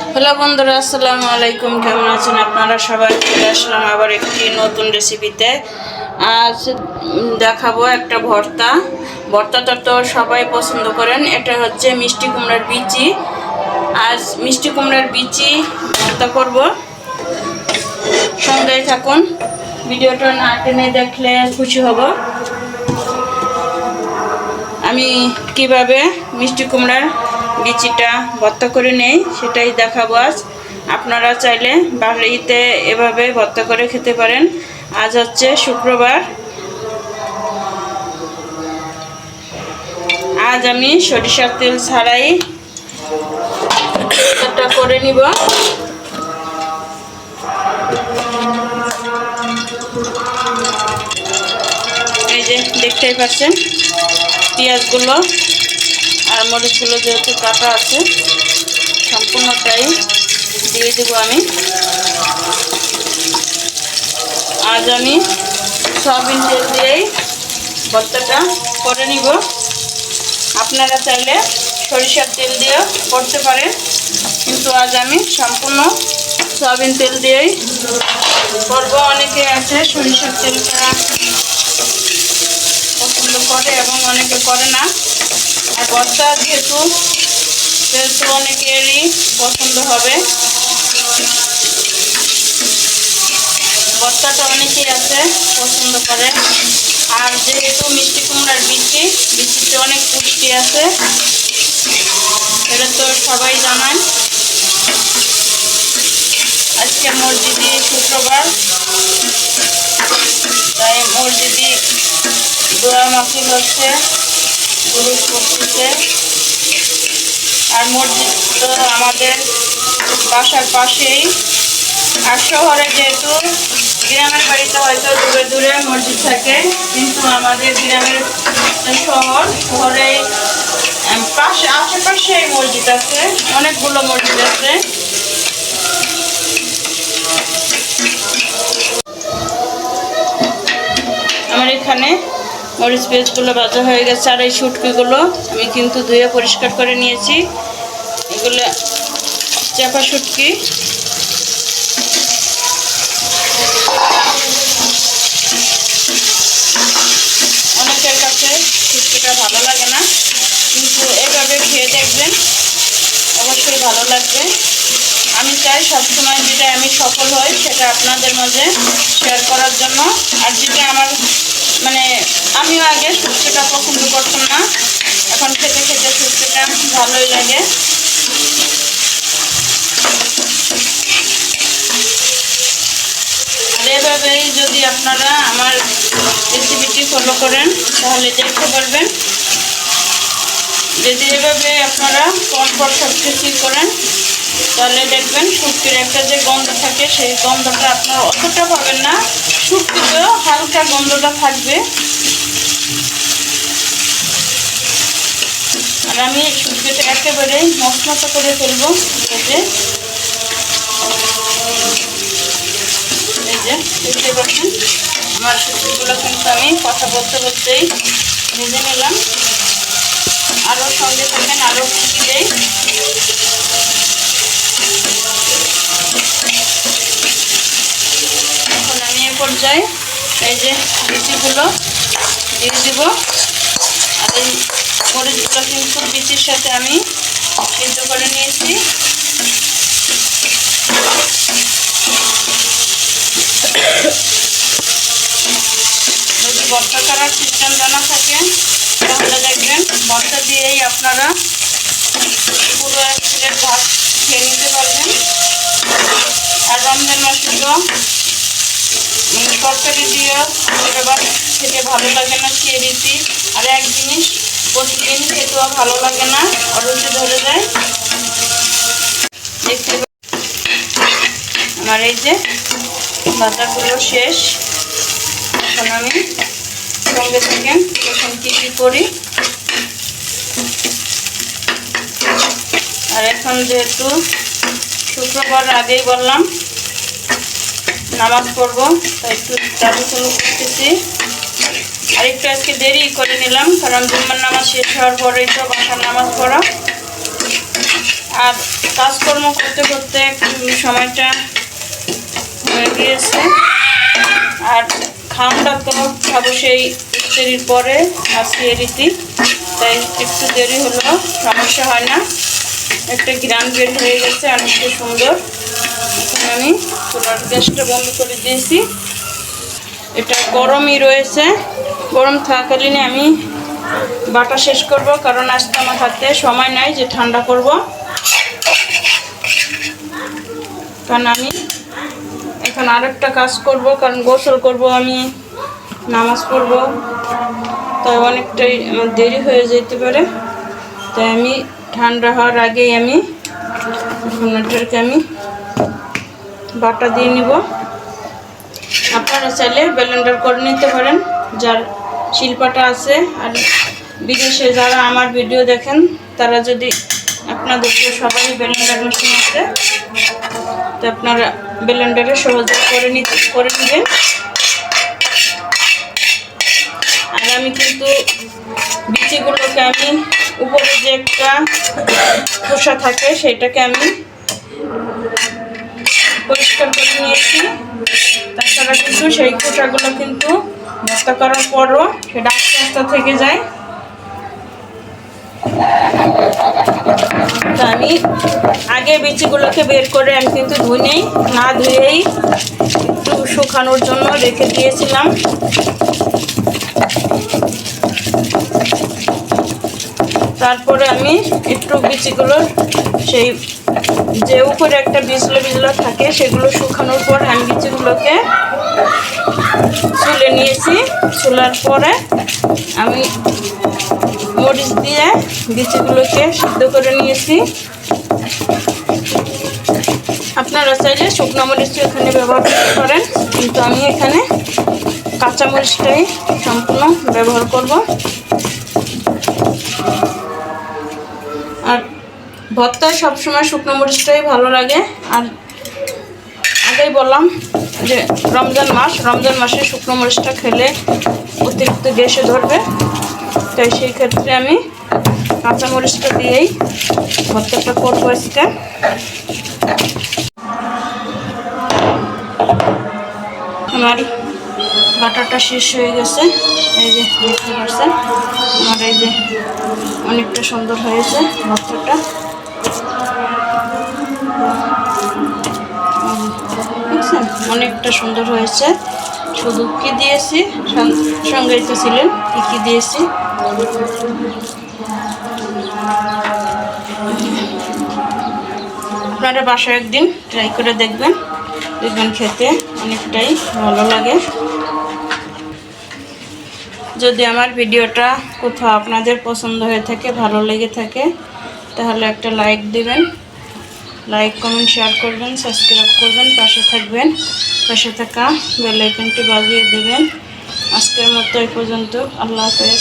Hello বন্ধুরা, আসসালামু আলাইকুম। কেমন আছেন আপনারা? সবাই চলে আসলাম আবার একটি নতুন রেসিপিতে আজ দেখাবো একটা ভর্তা। ভর্তাটা তো সবাই পছন্দ করেন। এটা হচ্ছে মিষ্টি কুমড়ার বিচি। আজ মিষ্টি কুমড়ার বিচি ভর্তা করব। সঙ্গেই থাকুন। ভিডিওটা না টেনে দেখলে খুশি হব। আমি কীভাবে মিষ্টি কুমড়ার বিচিটা ভর্তা করে নেই, সেটাই দেখাবো আজ। আপনারা চাইলে বাড়িতে এভাবে ভর্তা করে খেতে পারেন। আজ হচ্ছে শুক্রবার। আজ আমি সরিষার তেল ছাড়াই করে নিব। এই যে দেখতেই পাচ্ছেন, পেঁয়াজগুলো আর মরিচগুলো যেহেতু কাটা আছে সম্পূর্ণটাই দিয়ে দেবো আমি। আজ আমি সয়াবিন তেল দিয়েই ভর্তাটা করে নিব। আপনারা চাইলে সরিষার তেল দিয়েও করতে পারেন, কিন্তু আজ আমি সম্পূর্ণ সয়াবিন তেল দিয়েই করব। অনেকে আছে সরিষার তেলটা পছন্দ করে এবং অনেকে করে না। আর ভর্তা যেহেতু, সেহেতু অনেকেরই পছন্দ হবে। ভর্তাটা অনেকেই আছে, পছন্দ করে। আর যেহেতু মিষ্টি কুমড়ার বিচি, বিচিতে অনেক পুষ্টি আছে। এটা তো সবাই জানায়। আজকে মসজিদি শুক্রবার। তাই মসজিদি দোয়া মাফি হচ্ছে। গুরুজ করতেছে আর মসজিদ তো আমাদের বাসার পাশেই। আর শহরে যেহেতু গ্রামের বাড়িতে হয়তো দূরে দূরে মসজিদ থাকে, কিন্তু আমাদের গ্রামের শহর শহরে পাশে, আশেপাশে মসজিদ আছে, অনেকগুলো মসজিদ আছে। আমার এখানে মরিচ পেঁয়াজগুলো ভাজা হয়ে গেছে আর এই শুটকিগুলো আমি কিন্তু ধুয়ে পরিষ্কার করে নিয়েছি। এগুলো চাপা শুটকি অনেকের কাছে শুটকিটা ভালো লাগে না, কিন্তু এভাবে খেয়ে দেখবেন, অবশ্যই ভালো লাগবে। আমি চাই সবসময় যেটা আমি সফল হই সেটা আপনাদের মাঝে শেয়ার করার জন্য। আর যেটা আমার মানে আমিও আগে শুটকিটা পছন্দ করতাম না। এখন খেতে খেতে শুটকিটা ভালোই লাগে। এভাবেই যদি আপনারা আমার রেসিপিটি ফলো করেন, তাহলে দেখতে পারবেন। যদি এভাবে আপনারা পরপর সব কিছুই করেন, তাহলে দেখবেন শুটকির একটা যে গন্ধ থাকে, সেই গন্ধটা আপনারা অতটা পাবেন না। শুটকিতেও হালকা গন্ধটা থাকবে। আমি শুটকিটা একেবারেই মশমশা করে ফেলব ভেজে যে, দেখতে পাচ্ছেন? আমার শুটকিগুলো কিন্তু আমি কথা বলতে বলতেই ভেজে নিলাম। আরও সঙ্গে থাকেন আরও দেই এখন আমি এ পর্যায়ে এই যে বিচিগুলো দিয়ে দিব। আর এই মরিচগুলো কিন্তু বিচির সাথে আমি সিদ্ধ করে নিয়েছি। যদি ভর্তা করার সিস্টেম জানা থাকে, তাহলে দেখবেন বর্ষা দিয়েই আপনারা পুরো এক প্লেট ভাত খেয়ে নিতে পারবেন। আর রমজান মাসে তো তরকারি এটা ভাত খেতে ভালো লাগে না, খেয়ে দিচ্ছি আর এক জিনিস প্রতিদিন খেতেও ভালো লাগে না, অরুচি ধরে যায়। দেখতে আমার এই যে ভাজাগুলো শেষ। এখন আমি সঙ্গে থাকেন এখন কী কী করি? আর এখন যেহেতু শুক্রবার আগেই বললাম, নামাজ পড়ব, তাই একটু তাড়াহুড়ো করতেছি। আর একটু আজকে দেরি করে নিলাম, কারণ জুম্মার নামাজ শেষ হওয়ার পরেই তো বাসার নামাজ পড়া। আর কাজকর্ম করতে করতে সময়টা হয়ে গিয়েছে। আর খাওয়াটা তো খাব সেই ইফতারির পরে, আজকে রীতি। তাই একটু দেরি হলো, সমস্যা হয় না। একটা গ্রাম বের হয়ে গেছে অনেকটা সুন্দর। আমি চুলার গ্যাসটা বন্ধ করে দিয়েছি। এটা গরমই রয়েছে। গরম থাকাকালীন আমি বাটা শেষ করব, কারণ আজকে আমার হাতে সময় নাই যে ঠান্ডা করব। কারণ আমি এখন আরেকটা কাজ করব, কারণ গোসল করব আমি, নামাজ পড়ব। তাই অনেকটাই দেরি হয়ে যেতে পারে। তাই আমি ঠান্ডা হওয়ার আগেই আমি এটাকে আমি বাটা দিয়ে নিব। আপনারা চাইলে ব্লেন্ডার করে নিতে পারেন, যার শিল্পাটা আছে। আর বিদেশে যারা আমার ভিডিও দেখেন, তারা যদি আপনাদের তো সবাই ব্লেন্ডার মেশিন আছে, তো আপনারা ব্লেন্ডারে সহজে করে নিতে, করে নেবেন। আর আমি কিন্তু বিচিগুলোকে আমি উপরে যে একটা খোসা থাকে, সেটাকে আমি পরিষ্কার করে নিয়েছি। তাছাড়া কিন্তু সেই খোসাগুলো কিন্তু ভর্তা করার পরও সেটা আস্তে আস্তে থেকে যায়। তো আমি আগে বিচিগুলোকে বের করে আমি কিন্তু ধুই নেই না ধুয়েই একটু শুকানোর জন্য রেখে দিয়েছিলাম। তারপরে আমি একটু বিচিগুলো সেই যে উপরে একটা বিজলো বিজলো থাকে, সেগুলো শুকানোর পর আমি বিচিগুলোকে চুলে নিয়েছি। চুলার পরে আমি মরিচ দিয়ে বিচিগুলোকে সিদ্ধ করে নিয়েছি। আপনারা চাইলে শুকনো মরিচ এখানে ব্যবহার করতে পারেন, কিন্তু আমি এখানে কাঁচা মরিচটাই সম্পূর্ণ ব্যবহার করব। ভর্তায় সবসময় শুকনো মরিচটাই ভালো লাগে। আর আগেই বললাম যে রমজান মাস, রমজান মাসে শুকনো মরিচটা খেলে অতিরিক্ত গ্যাসে ধরবে। তাই সেই ক্ষেত্রে আমি কাঁচা মরিচটা দিয়েই ভর্তাটা করব আজকে। আমার বাটাটা শেষ হয়ে গেছে। এই যে দেখতে পাচ্ছেন, আমার এই যে অনেকটা সুন্দর হয়েছে ভর্তাটা। অনেকটা সুন্দর হয়েছে। শুধু কি দিয়েছি সঙ্গে তো ছিলেন কী কী দিয়েছি। আপনারা বাসায় একদিন ট্রাই করে দেখবেন দেখবেন খেতে অনেকটাই ভালো লাগে। যদি আমার ভিডিওটা কোথাও আপনাদের পছন্দ হয়ে থাকে, ভালো লেগে থাকে তাহলে একটা লাইক দিবেন। লাইক কমেন্ট শেয়ার করবেন সাবস্ক্রাইব করবেন, পাশে থাকবেন। পাশে থাকা বেলাইকনটি বাজিয়ে দেবেন। আজকের মতো এই পর্যন্ত। আল্লাহ হাফেজ।